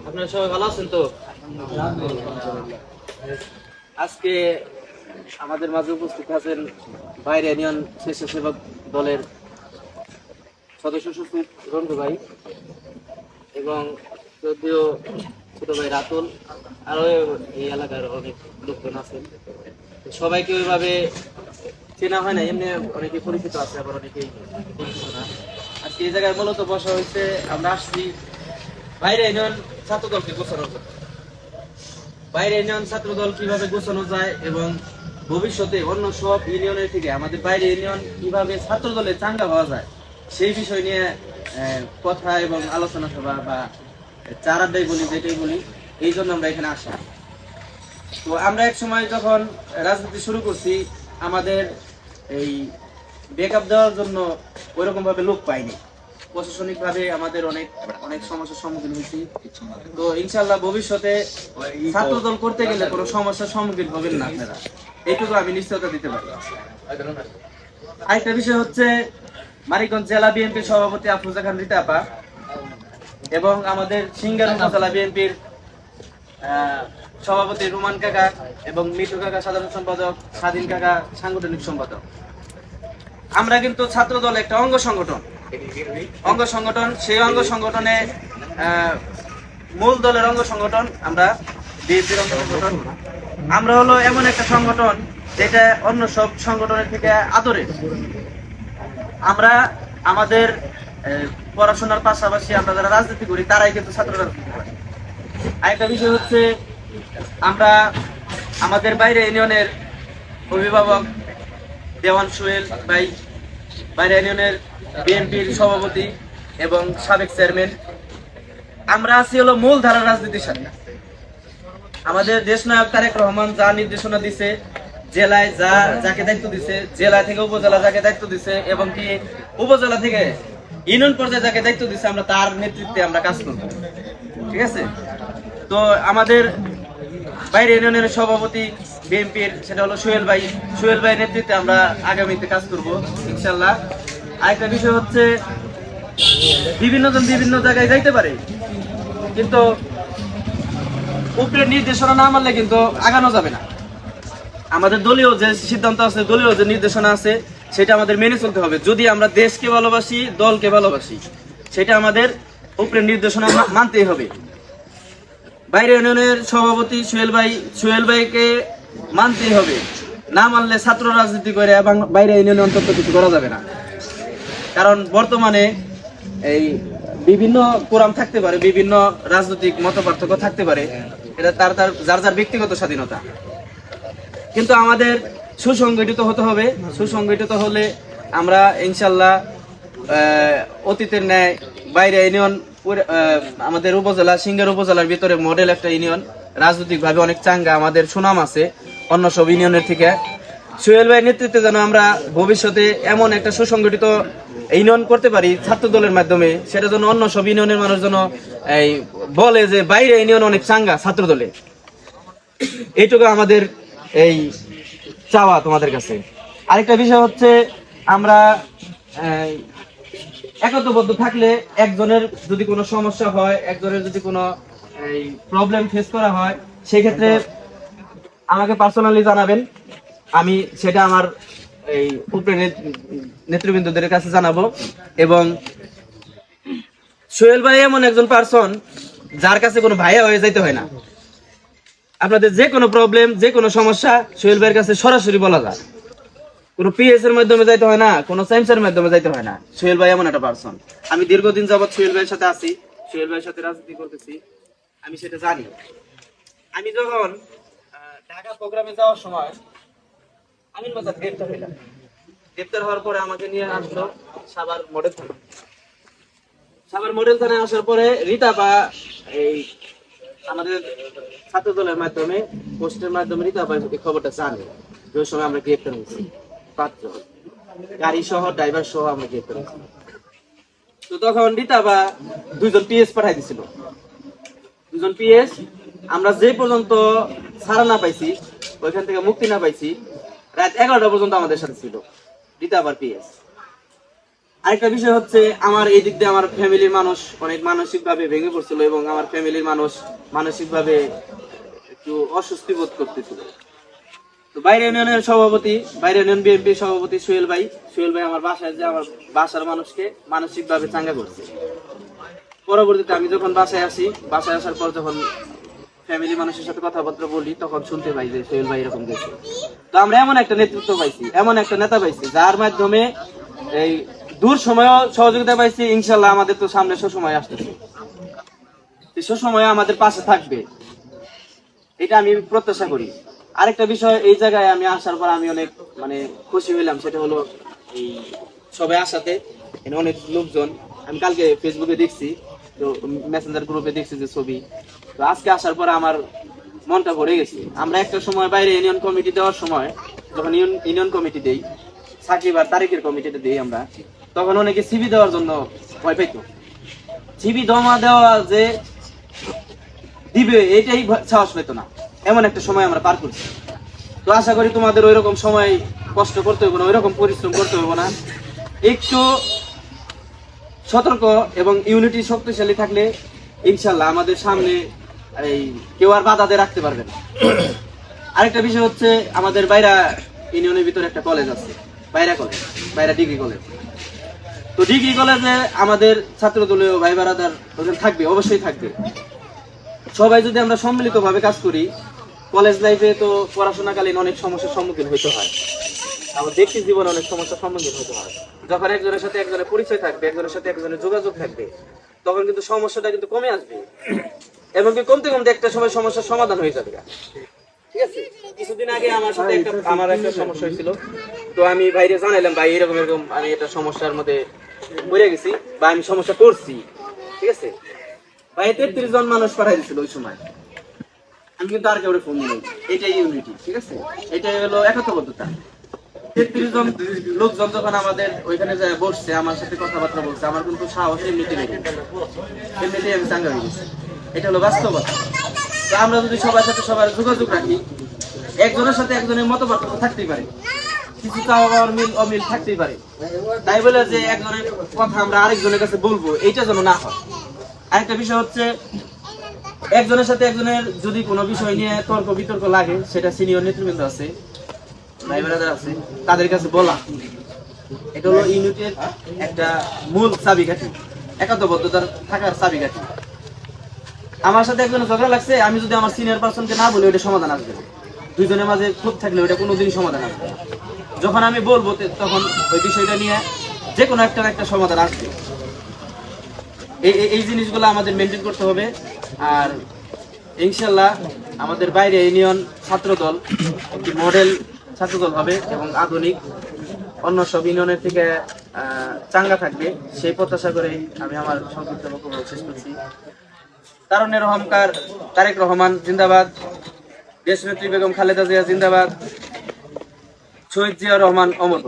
আপনারা সবাই ভালো আছেন তো? আজকে আমাদের মাঝে উপস্থিত আছেন বাইরে ইউনিয়ন স্বেচ্ছাসেবক দলের সদস্য সচিব রন্টু ভাই এবং যদিও ছোট ভাই রাতুল আরও এই এলাকার অনেক লোকজন আছেন। সবাইকে ওইভাবে চেনা হয় না, এমনি অনেকে পরিচিত আছে, আবার অনেকেই পরিচিত না। আজকে এই জায়গায় মূলত বসা হয়েছে, আমরা আসছি বাইরে ইউনিয়ন ছাত্র দলকে জন্য। বাইরে ইউনিয়ন ছাত্র দল কীভাবে গোছানো যায় এবং ভবিষ্যতে অন্য সব ইউনিয়নের থেকে আমাদের বাইরে ইউনিয়ন কীভাবে ছাত্র দলে চাঙ্গা হওয়া যায়, সেই বিষয় নিয়ে কথা এবং আলোচনা সভা বা চার আড্ডাই বলি, যেটাই বলি, এই জন্য আমরা এখানে আসা। তো আমরা এক সময় যখন রাজনীতি শুরু করছি, আমাদের এই ব্যাকআপ দেওয়ার জন্য ওইরকম ভাবে লোক পাইনি। প্রশাসনিক ভাবে আমাদের অনেক অনেক সমস্যার সম্মুখীন হয়েছি। তো ইনশাল্লাহ ভবিষ্যতে ছাত্র দল করতে গেলে কোনো সমস্যার সম্মুখীন হবেন না আপনারা। এইটুকু আমি নিশ্চয়তা দিতে পারি। আরেকটা বিষয় হচ্ছে, মানিকগঞ্জ জেলা বিএনপির সভাপতি আফরোজা খান রীতা আপা এবং আমাদের সিঙ্গার উপজেলা বিএনপির সভাপতি রুমান কাকা এবং মিঠু কাকা সাধারণ সম্পাদক, স্বাধীন কাকা সাংগঠনিক সম্পাদক। আমরা কিন্তু ছাত্র দল একটা অঙ্গ সংগঠন। অঙ্গ সংগঠন, সেই অঙ্গ সংগঠনে মূল দলের অঙ্গ সংগঠন আমরা, বিএনপির অঙ্গ সংগঠন। আমরা হলো এমন একটা সংগঠন যেটা অন্য সব সংগঠনের থেকে আদরে আমরা আমাদের পড়াশোনার পাশাপাশি আমরা যারা রাজনীতি করি, তারাই কিন্তু ছাত্র রাজনীতি আরেকটা বিষয় হচ্ছে, আমরা আমাদের বাইরে ইউনিয়নের অভিভাবক দেওয়ান সোহেল ভাই, বাইরে ইউনিয়নের বিএনপির সভাপতি এবং সাবেক চেয়ারম্যান। আমরা আছি হলো মূল ধারা রাজনীতির সাথে। আমাদের দেশ নায়ক তারেক রহমান যা নির্দেশনা দিছে, জেলায় যা যাকে দায়িত্ব দিছে, জেলা থেকে উপজেলা যাকে দায়িত্ব দিছে এবং কি উপজেলা থেকে ইউনিয়ন পর্যায়ে যাকে দায়িত্ব দিছে, আমরা তার নেতৃত্বে আমরা কাজ করব। ঠিক আছে? তো আমাদের বাইরে ইউনিয়নের সভাপতি বিএনপির, সেটা হলো সোহেল ভাই। সোহেল ভাইয়ের নেতৃত্বে আমরা আগামীতে কাজ করব, ইনশাল্লাহ। আরেকটা বিষয় হচ্ছে, বিভিন্ন জন বিভিন্ন জায়গায় যাইতে পারে, কিন্তু উপরের নির্দেশনা না মানলে কিন্তু আগানো যাবে না। আমাদের দলীয় যে সিদ্ধান্ত আছে, দলীয় যে নির্দেশনা আছে, সেটা আমাদের মেনে চলতে হবে। যদি আমরা দেশকে ভালোবাসি, দলকে ভালোবাসি, সেটা আমাদের উপরের নির্দেশনা মানতেই হবে। বাইরে ইউনিয়নের সভাপতি সোহেল ভাই, সোহেল ভাইকে মানতেই হবে। না মানলে ছাত্র রাজনীতি করে এবং বাইরে ইউনিয়নে অন্তত কিছু করা যাবে না। কারণ বর্তমানে এই বিভিন্ন কোরাম থাকতে পারে, বিভিন্ন রাজনৈতিক মত থাকতে পারে। এটা তার তার, যার যার ব্যক্তিগত স্বাধীনতা। কিন্তু আমাদের সুসংগঠিত হতে হবে। সুসংগঠিত হলে আমরা ইনশাল্লাহ অতীতের ন্যায় বাইরে ইউনিয়ন আমাদের উপজেলা, সিঙ্গার উপজেলার ভিতরে মডেল একটা ইউনিয়ন রাজনৈতিকভাবে অনেক চাঙ্গা আমাদের সুনাম আছে অন্য সব ইউনিয়নের থেকে। সোহেল ভাইয়ের নেতৃত্বে যেন আমরা ভবিষ্যতে এমন একটা সুসংগঠিত ইউনিয়ন করতে পারি ছাত্র দলের মাধ্যমে সেটা যেন অন্য সব ইউনিয়নের মানুষ যেন এই বলে যে বাইরে ইউনিয়ন অনেক চাঙ্গা ছাত্র দলে এইটুকু আমাদের এই চাওয়া তোমাদের কাছে। আরেকটা বিষয় হচ্ছে আমরা এই, একতাবদ্ধ থাকলে একজনের যদি কোনো সমস্যা হয় একজনের যদি কোনো এই প্রবলেম ফেস করা হয়, সেক্ষেত্রে আমাকে পার্সোনালি জানাবেন। আমি সেটা আমার এই উপরে নেতৃবৃন্দদের কাছে জানাব। এবং সোহেল ভাই এমন একজন পার্সন যার কাছে কোনো ভাইয়া হয়ে যাইতে হয় না। আপনাদের যে কোনো প্রবলেম যে কোনো সমস্যা সোহেল ভাইয়ের কাছে সরাসরি বলা যায়। কোনো পিএস এর মাধ্যমে যাইতে হয় না, কোনো সায়েন্সের মাধ্যমে যাইতে হয় না। সোহেল ভাই এমন একটা পার্সন আমি দীর্ঘদিন যাবৎ সোহেল ভাইয়ের সাথে আছি, সোহেল ভাইয়ের সাথে রাজনীতি করতেছি। আমি সেটা জানি। আমি যখন ঢাকা প্রোগ্রামে যাওয়ার সময় আমিন বাজার গ্রেপ্তার হইলাম। গ্রেপ্তার হওয়ার পরে আমাকে নিয়ে আসলো সাবার মডেল থানা। সাবার মডেল থানায় আসার পরে রীতা বা এই আমাদের ছাত্র দলের মাধ্যমে, পোস্টের মাধ্যমে রীতা বা খবরটা জানে, যে ওই সময় আমরা গ্রেপ্তার হয়েছি। পাত্র গাড়ি সহ, ড্রাইভার সহ আমরা গ্রেপ্তার হয়েছি। তো তখন রীতা বা দুইজন পিএস পাঠাই দিছিল। দুজন পিএস, আমরা যে পর্যন্ত ছাড়া না পাইছি, ওইখান থেকে মুক্তি না পাইছি, রাত এগারোটা পর্যন্ত আমাদের সাথে ছিল রিতাবার পিএস। আরেকটা বিষয় হচ্ছে, আমার এই দিক দিয়ে আমার ফ্যামিলির মানুষ অনেক মানসিকভাবে ভেঙে পড়ছিল এবং আমার ফ্যামিলির মানুষ মানসিকভাবে একটু অস্বস্তি বোধ করতেছিল। তো বাইরে ইউনিয়নের সভাপতি, বাইরে ইউনিয়ন বিএনপি সভাপতি সোহেল ভাই সোহেল ভাই আমার বাসায় যে আমার বাসার মানুষকে মানসিকভাবে চাঙ্গা করছে। পরবর্তীতে আমি যখন বাসায় আসি, বাসায় আসার পর যখন ফ্যামিলি মানুষের সাথে কথাবার্তা বলি, তখন শুনতে পাই যে সোহেল ভাই এরকম গেছে তো আমরা এমন একটা নেতৃত্ব পাইছি, এমন একটা নেতা পাইছি, যার মাধ্যমে এই দূর সময়ও সহযোগিতা পাইছি, ইনশাল্লাহ আমাদের তো সামনে সময় আসতেছে। সময় আমাদের পাশে থাকবে, এটা আমি প্রত্যাশা করি। আরেকটা বিষয়, এই জায়গায় আমি আসার পর আমি অনেক মানে খুশি হইলাম, সেটা হলো এই সবাই আসাতে অনেক লোকজন, আমি কালকে ফেসবুকে দেখছি তো মেসেঞ্জার গ্রুপে দেখছি যে ছবি। তো আজকে আসার পর আমার মনটা ভরে গেছে। আমরা একটা সময় বাইরে ইউনিয়ন কমিটি দেওয়ার সময় যখন ইউনিয়ন কমিটি দেই, সাকিব আর তারিখের কমিটিতে দিই আমরা, তখন অনেকে সিবি দেওয়ার জন্য ভয় পাইতো। সিবি জমা দেওয়া যে দিবে এটাই সাহস পেত না। এমন একটা সময় আমরা পার করছি। তো আশা করি তোমাদের ওই রকম সময় কষ্ট করতে হবে না ওই রকম পরিশ্রম করতে হবে না। একটু সতর্ক এবং ইউনিটি শক্তিশালী থাকলে ইনশাল্লাহ আমাদের সামনে এই কেউ আর বাধাতে রাখতে পারবে না। আরেকটা বিষয় হচ্ছে আমাদের বাইরা ইউনিয়নের ভিতরে একটা কলেজ আছে, বাইরা কলেজ বাইরা ডিগ্রি কলেজ তো ডিগ্রি কলেজে আমাদের ছাত্র দলীয় ভাই বারাদার ওদের থাকবে, অবশ্যই থাকবে। সবাই যদি আমরা সম্মিলিতভাবে কাজ করি কলেজ লাইফে তো পড়াশোনাকালীন অনেক সমস্যার সম্মুখীন হইতে হয়। আমার ব্যক্তি জীবনে অনেক সমস্যার সম্মুখীন হতে হয়। যখন একজনের সাথে একজনের পরিচয় থাকবে, একজনের সাথে একজনের যোগাযোগ থাকবে, তখন কিন্তু সমস্যাটা কিন্তু কমে আসবে। এবং কি কমতে কমতে একটা সময় সমস্যার সমাধান হয়ে যাবে। তো আমি ভাই, এরকম এরকম, আমি একটা সমস্যার মধ্যে পড়ে গেছি বা আমি সমস্যা করছি। ঠিক আছে? ভাই জন মানুষ ওই সময়। আমি কিন্তু আর কেউ এটাই ইউনিটি ঠিক আছে? এটাই হলো একতাবদ্ধতা। লোকজন যখন আমাদের ওইখানে বসছে, আমার সাথে কথাবার্তা বলছে, আমার কিন্তু সাহস এমনিতে এমনিতেই আমি চাঙ্গা হয়ে গেছি। এটা হলো বাস্তবতা। তো আমরা যদি সবার সাথে সবার যোগাযোগ রাখি, একজনের সাথে একজনের মত পার্থক্য থাকতেই পারে। কিছু মিল অমিল থাকতেই পারে। তাই বলে যে একজনের কথা আমরা আরেকজনের কাছে বলব, এইটা যেন না হয়। আরেকটা বিষয় হচ্ছে, একজনের সাথে একজনের যদি কোনো বিষয় নিয়ে তর্ক বিতর্ক লাগে, সেটা সিনিয়র নেতৃবৃন্দ আছে তাদের কাছে বলা, এটা হলো ইউনিটের একটা মূল চাবিকাঠি, একাত্মবদ্ধতার থাকার চাবিকাঠি। আমার সাথে একজন ঝগড়া লাগছে, আমি যদি আমার সিনিয়র পার্সনকে না বলি ওটা সমাধান আসবে দুইজনের মাঝে খুব থাকলে ওটা কোনোদিনই সমাধান আসবে যখন আমি বলব তখন ওই বিষয়টা নিয়ে যে কোনো একটা একটা সমাধান আসবে। এই এই- জিনিসগুলো আমাদের মেনটেন করতে হবে, আর ইনশাল্লাহ আমাদের বাইরে ইউনিয়ন ছাত্র দল একটি মডেল ছাত্র হবে এবং আধুনিক, অন্য সব ইউনিয়নের থেকে চাঙ্গা থাকবে, সেই প্রত্যাশা করে আমি আমার সংক্ষিপ্ত বক্তব্য শেষ করছি। তারণের অহংকার তারেক রহমান, জিন্দাবাদ। দেশনেত্রী বেগম খালেদা জিয়া, জিন্দাবাদ। শহীদ জিয়া রহমান অমর।